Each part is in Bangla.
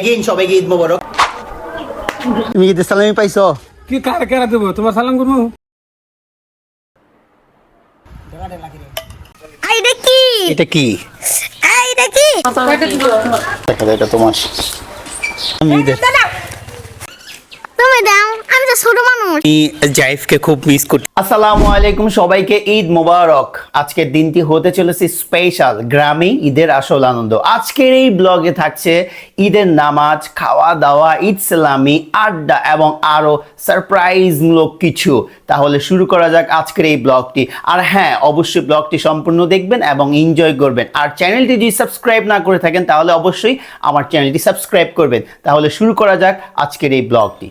এগেইন সবাইকে ঈদ মোবারক। তুমি ঈদের সালামি পাইছো? কি কার কার দেবো তোমার সালাম করব? এটা কি? এটা কি? এইটা কি? দেখা এটা তোমার। আমি ঈদের তুমি দাও। তো ছোট মানুষ। আমি জাইফকে খুব মিস করছি আসসালামু আলাইকুম সবাইকে ঈদ মোবারক। আজকের দিনটি হতে চলেছে স্পেশাল গ্রামে ঈদের আসল আনন্দ। আজকের এই ব্লগে থাকছে ঈদের নামাজ খাওয়া দাওয়া ঈদ সালামি আড্ডা এবং আরও সারপ্রাইজমূলক কিছু। তাহলে শুরু করা যাক আজকের এই ব্লগটি আর হ্যাঁ অবশ্যই ব্লগটি সম্পূর্ণ দেখবেন এবং এনজয় করবেন। আর চ্যানেলটি যদি সাবস্ক্রাইব না করে থাকেন তাহলে অবশ্যই আমার চ্যানেলটি সাবস্ক্রাইব করবেন। তাহলে শুরু করা যাক আজকের এই ব্লগটি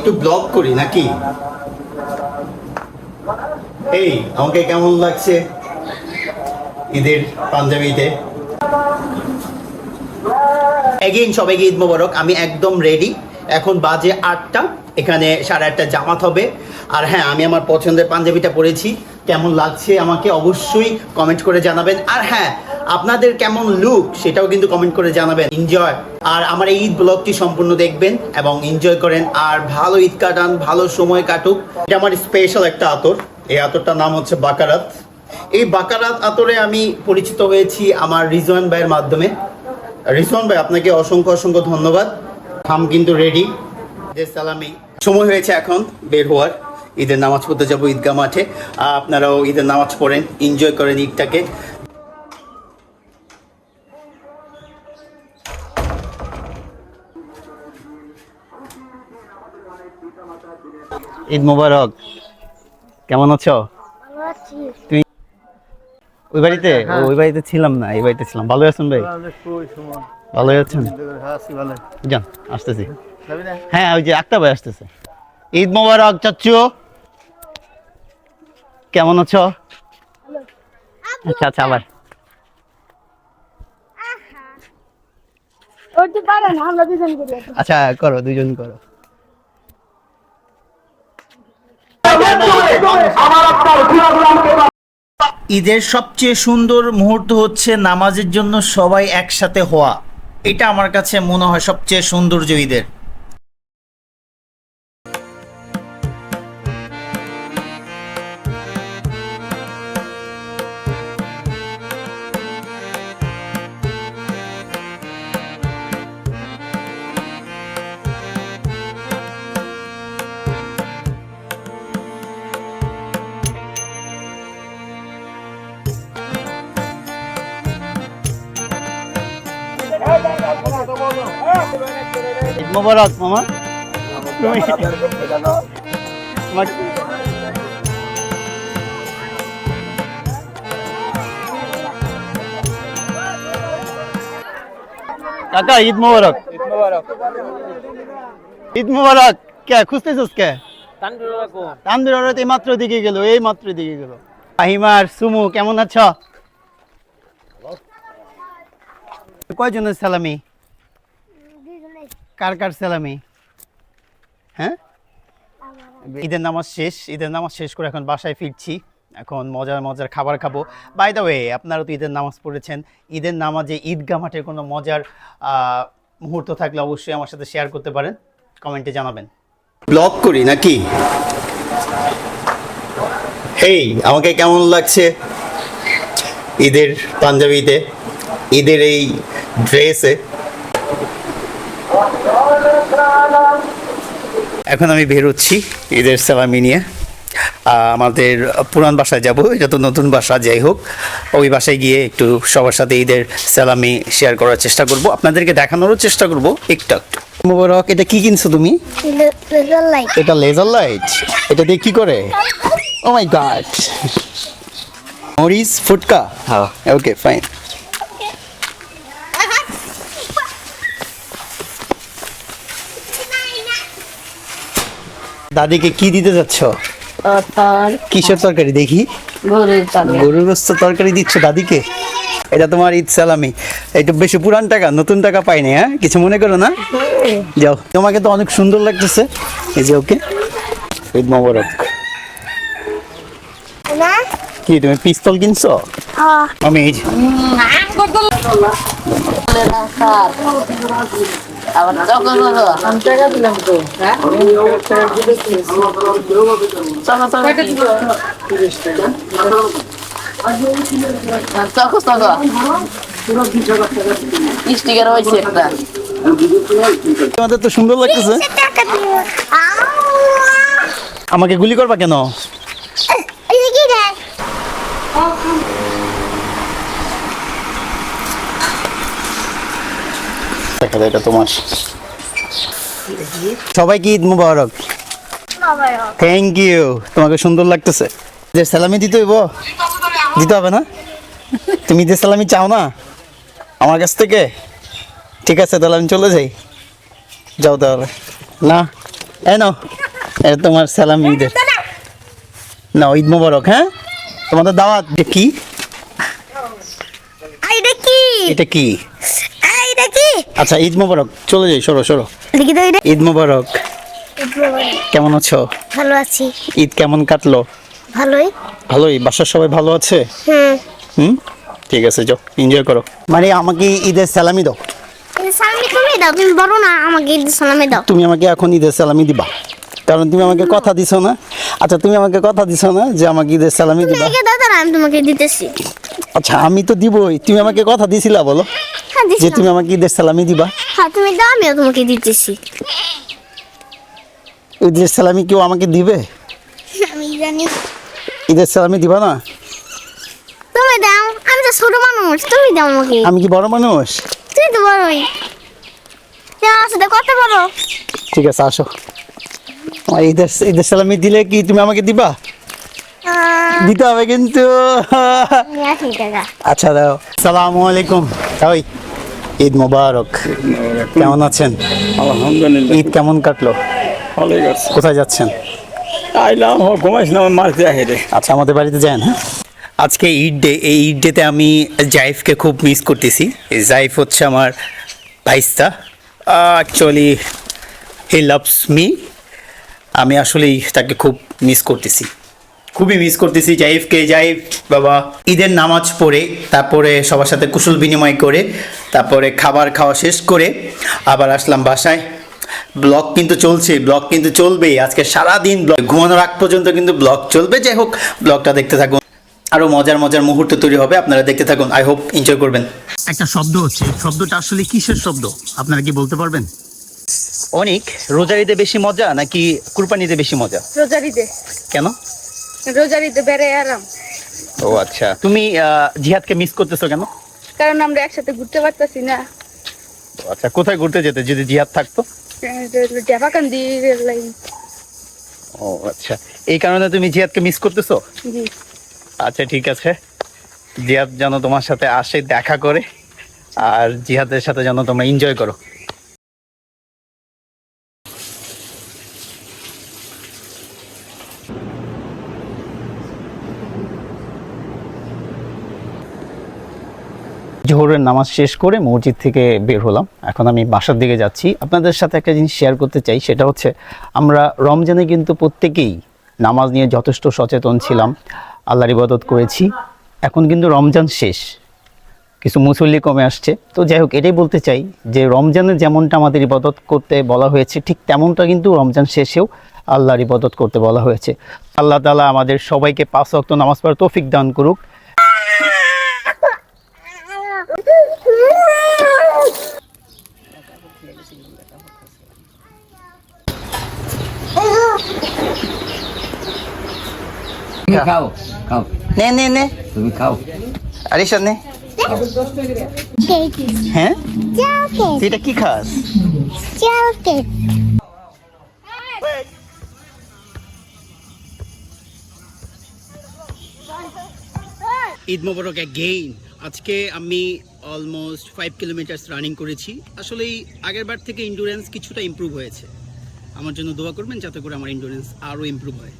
একটু ব্লগ করি নাকি? এই, আমাকে কেমন লাগছে ঈদের পাঞ্জাবিতে? এগেইন সবাইকে ঈদ মোবারক। আমি একদম রেডি এখন বাজে আটটা। এখানে সাড়ে আটটা জামাত হবে। আর হ্যাঁ আমি আমার পছন্দের পাঞ্জাবিটা পরেছি। কেমন লাগছে আমাকে অবশ্যই কমেন্ট করে জানাবেন। আর হ্যাঁ আপনাদের কেমন লুক সেটাও কিন্তু কমেন্ট করে জানাবেন। এনজয় আর আমার এই ঈদ ব্লগটি সম্পূর্ণ দেখবেন এবং এনজয় করেন। আর ভালো ঈদ কাটান, ভালো সময় কাটুক। এটা আমার স্পেশাল একটা আতর। এই আতরটার নাম হচ্ছে বাকারাত। এই বাকারাত আতরে আমি পরিচিত হয়েছি আমার রিজওয়ান ভাইয়ের মাধ্যমে। রিজওয়ান ভাই, আপনাকে অসংখ্য অসংখ্য ধন্যবাদ। খাম কিন্তু রেডি যে সালামি। সময় হয়েছে এখন বের হওয়ার। ঈদের নামাজ পড়তে যাব ঈদগাহ মাঠে। আপনারাও ঈদের নামাজ পড়েন এনজয় করেন ঈদটাকে। ঈদ মোবারক। কেমন আছো? তুমি ওই বাড়িতে? ও, ওই বাড়িতে ছিলাম না এই বাড়িতে ছিলাম। ভালো আছেন ভাই? ভালো আছেন? যান আসতেছি। হ্যাঁ ওই যে একটা ভাই আসতেছে। ঈদ মোবারক চাচ্চু। কেমন আছো? আচ্ছা আচ্ছা আবার। আচ্ছা করো দুজন করি। ঈদের সবচেয়ে সুন্দর মুহূর্ত হচ্ছে নামাজের জন্য সবাই একসাথে হওয়া। এটা আমার কাছে মনে হয় সবচেয়ে সৌন্দর্য ঈদের। মোবারক, মামা। তুমি কাকা, ঈদ মোবারক। ঈদ মোবারক। কে, খুঁজতেছিস কে? তানবির ওরা এই মাত্র দিকে গেল, এই মাত্র দিকে গেল। আহিমার সুমু, কেমন আছো? কয়জনের সালামি? কার কার সালামি? হ্যাঁ? ঈদের নামাজ শেষ ঈদের নামাজ শেষ করে এখন বাসায় ফিরছি। এখন মজার মজার খাবার খাব। বাই দ্য ওয়ে আপনারা তো ঈদের নামাজ পড়েছেন। ঈদের নামাজে ঈদগাহ মাঠের কোনো মজার মুহূর্ত থাকলে অবশ্যই আমার সাথে শেয়ার করতে পারেন। কমেন্টে জানাবেন। ব্লগ করি নাকি? হেই আমাকে কেমন লাগছে? ঈদের পাঞ্জাবিতে? ঈদের এই ড্রেসে এখন আমি বেরোচ্ছি ঈদের সালামি নিয়ে। আমাদের পুরান বাসায় যাব এটা তো নতুন বাসা যাই হোক। ওই বাসায় গিয়ে একটু সবার সাথে ঈদের সালামি শেয়ার করার চেষ্টা করব। আপনাদেরকে দেখানোরও চেষ্টা করব একটু একটু। মোবারক এটা কি কিনছো তুমি? এটা লেজার লাইট এটা দিয়ে কি করে? ও মাই গড মরিস ফুটকা? হ্যাঁ। ওকে ফাইন দাদিকে কি দিতে যাচ্ছ? তার কিসের তরকারি দেখি? গরুর গোস্ত তরকারি দিচ্ছ দাদিকে? এটা তোমার ঈদ সালামি। এটা বেশি পুরান টাকা নতুন টাকা পাইনি হ্যাঁ? কিছু মনে করো না? যাও। তোমাকে তো অনেক সুন্দর লাগতেছে। এই যে ওকে। ঈদ মোবারক। কি তুমি পিস্তল কিনছো? হ্যাঁ। আমি এই যে। আবার চকো চকো টাকা দিলাম তো হ্যাঁ choco choco choco choco sticker হয়েছে একটা তোমাদের তো সুন্দর লাগতেছে আমাকে গুলি করবা কেন এই কি দেখ দেখা যায় এটা তোমার। সবাইকে ঈদ মুবারক? থ্যাংক ইউ তোমাকে সুন্দর লাগতেছে। যে সালামি দিতে হইব? দিতে হবে না? তুমি যে সালামি চাও না? আমার কাছ থেকে? ঠিক আছে তাহলে আমি চলে যাই। যাও তাহলে। না এ নাও। তোমার সালামি ঈদের। না ঈদ মুবারক হ্যাঁ? তোমাদের দাওয়াত। এটা কি? এটা কি? আচ্ছা ঈদ মুবারক। চলে যাই সরো সরো। ঈদ মুবারক। কেমন আছো? ভালো আছি। ঈদ কেমন কাটলো? ভালোই। ভালোই। বাসার সবাই ভালো আছে? হুম হুম? ঠিক আছে যাও এনজয় করো। মানে আমাকে ঈদের সালামি দাও। সালামি তুমি দাও তুমি বলো না আমাকে ঈদের সালামি দাও। তুমি আমাকে এখন ঈদের সালামি দিবা। কারণ তুমি আমাকে কথা দিছো না। আচ্ছা তুমি আমাকে কথা দিছো না যে আমাকে ঈদের সালামি দিবা? তারপর আমি তোমাকে দিতেছি। আচ্ছা আমি তো দিবই। তুমি আমাকে কথা দিছিলা বলো? হ্যাঁ যে তুমি আমাকে ঈদের সালামি দিবা? হ্যাঁ তুমি দাও আমিও তোমাকে দিতেছি। ঈদের সালামি কেউ আমাকে দিবে? আমি জানি। ঈদের সালামি দিবা না? তুমি দাও আমি তো ছোট মানুষ তুমি দাও আমাকে। আমি কি বড় মানুষ? তুই তো বড়ই। দাও আসলে কত বড় ঠিক আছে আসো। ঈদের ঈদের সালামি দিলে কি তুমি আমাকে দিবা? দিতে হবে কিন্তু। আচ্ছা দাও। সালামু আলাইকুম। ওই ঈদ মোবারক। কেমন আছেন? আলহামদুলিল্লাহ। ঈদ কেমন কাটলো? ভালোই গেছে কোথায় যাচ্ছেন? আইলাম ঘুমাইছিলাম মারতে হেরে আচ্ছা আমাদের বাড়িতে যান হ্যাঁ? আজকে ঈদ ডে এই ঈদ ডেতে আমি জাইফকে খুব মিস করতেছি। এই জাইফ হচ্ছে আমার ভাইস্তা। অ্যাকচুয়ালি হি লাভস মি আমি আসলেই তাকে খুব মিস করতেছি। খুবই মিস করতেছি, জাইফকে, জাইফ, বাবা। ঈদের নামাজ পড়ে, তারপরে সবার সাথে কুশল বিনিময় করে, তারপরে খাবার খাওয়া শেষ করে আবার আসলাম বাসায়। ব্লগ কিন্তু চলছে, ব্লগ কিন্তু চলবেই। আজকে সারা দিন ব্লগ ঘুমানোর আগ পর্যন্ত কিন্তু ব্লগ চলবে। যাই হোক, ব্লগটা দেখতে থাকুন। আরও মজার মজার মুহূর্ত তৈরি হবে, আপনারা দেখতে থাকুন। আই হোপ এনজয় করবেন। একটা শব্দ হচ্ছে, শব্দটা আসলে কিসের শব্দ? আপনারা কি বলতে পারবেন? অনেক রোজারিতে বেশি মজা নাকি কুরবানিতে বেশি মজা? রোজারিতে। কেন? রোজারিতে বেড়ে আরাম। ও আচ্ছা। তুমি জিহাদকে মিস করতেছো কেন? কারণ আমরা একসাথে ঘুরতে পারতাছি না। আচ্ছা কোথায় ঘুরতে যেতে যদি জিহাদ থাকতো? Rail line. ও আচ্ছা এই কারণে তুমি জিহাদকে মিস করতেছো? জি। আচ্ছা ঠিক আছে। জিহাদ যেন তোমার সাথে আসে দেখা করে আর জিহাদের সাথে যেন তোমরা এনজয় করো। জোহরের নামাজ শেষ করে মসজিদ থেকে বের হলাম। এখন আমি বাসার দিকে যাচ্ছি। আপনাদের সাথে একটা জিনিস শেয়ার করতে চাই, সেটা হচ্ছে আমরা রমজানে কিন্তু প্রত্যেকেই নামাজ নিয়ে যথেষ্ট সচেতন ছিলাম, আল্লাহর ইবাদত করেছি। এখন কিন্তু রমজান শেষ, কিছু মুসল্লি কমে আসছে। তো যাই হোক, এটাই বলতে চাই যে রমজানে যেমনটা আমাদের ইবাদত করতে বলা হয়েছে, ঠিক তেমনটা কিন্তু রমজান শেষেও আল্লাহর ইবাদত করতে বলা হয়েছে। আল্লাহ তালা আমাদের সবাইকে পাঁচ ওয়াক্ত নামাজ পড়ার তৌফিক দান করুক। খাও। খাও নে নে নে। তুমি খাও। আরিশা নে। হ্যাঁ. তুই এটা কি খাস. ঈদ মোবারক অ্যাগেইন আজকে আমি অলমোস্ট ফাইভ কিলোমিটার্স রানিং করেছি। আসলে আগের বার থেকে ইন্ডুরেন্স কিছুটা ইমপ্রুভ হয়েছে। আমার জন্য দোয়া করবেন যাতে করে আমার ইন্ডুরেন্স আরও ইমপ্রুভ হয়।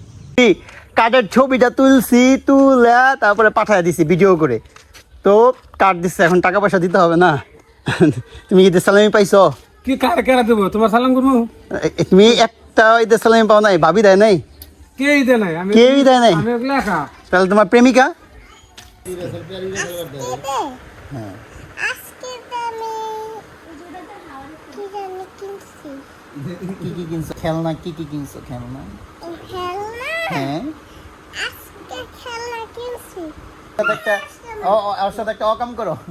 কার্ডের ছবিটা তুলছি তুলে তারপরে পাঠায় দিছি ভিডিও করে। তো কার্ড দিচ্ছে এখন টাকা পয়সা দিতে হবে না। তুমি ঈদের সালামি পাইছো? কি কার কেরা দেবো? তোমার সালাম করব? তুমি একটা ঈদের সালামি পাও নাই ভাবি দেয় নাই? কে দে নাই? কেউই দেয় নাই? তাহলে তোমার প্রেমিকা? আজকে কি কি কি কিনছো? খেলনা কি কি কিনছো? খেলনা খেলনা? হ্যাঁ। আজকে খেলনা কিনছি সাথে একটা ও ওর সাথে একটা অকাম করো।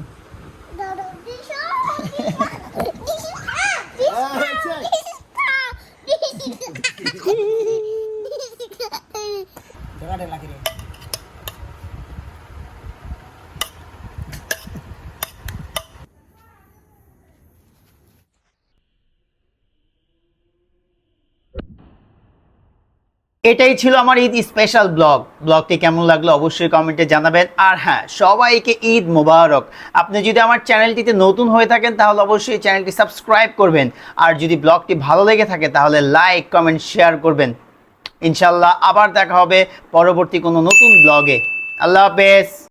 এটাই ছিল আমার ঈদ স্পেশাল ব্লগ ব্লগটি কেমন লাগল অবশ্যই কমেন্টে জানাবেন। আর হ্যাঁ সবাইকে ঈদ মোবারক। আপনি যদি আমার চ্যানেলটিতে নতুন হয়ে থাকেন, তাহলে অবশ্যই চ্যানেলটি সাবস্ক্রাইব করবেন। আর যদি ব্লগটি ভালো লেগে থাকে, তাহলে লাইক কমেন্ট শেয়ার করবেন। ইনশাল্লাহ আবার দেখা হবে পরবর্তী কোনো নতুন ব্লগে আল্লাহ হাফেজ।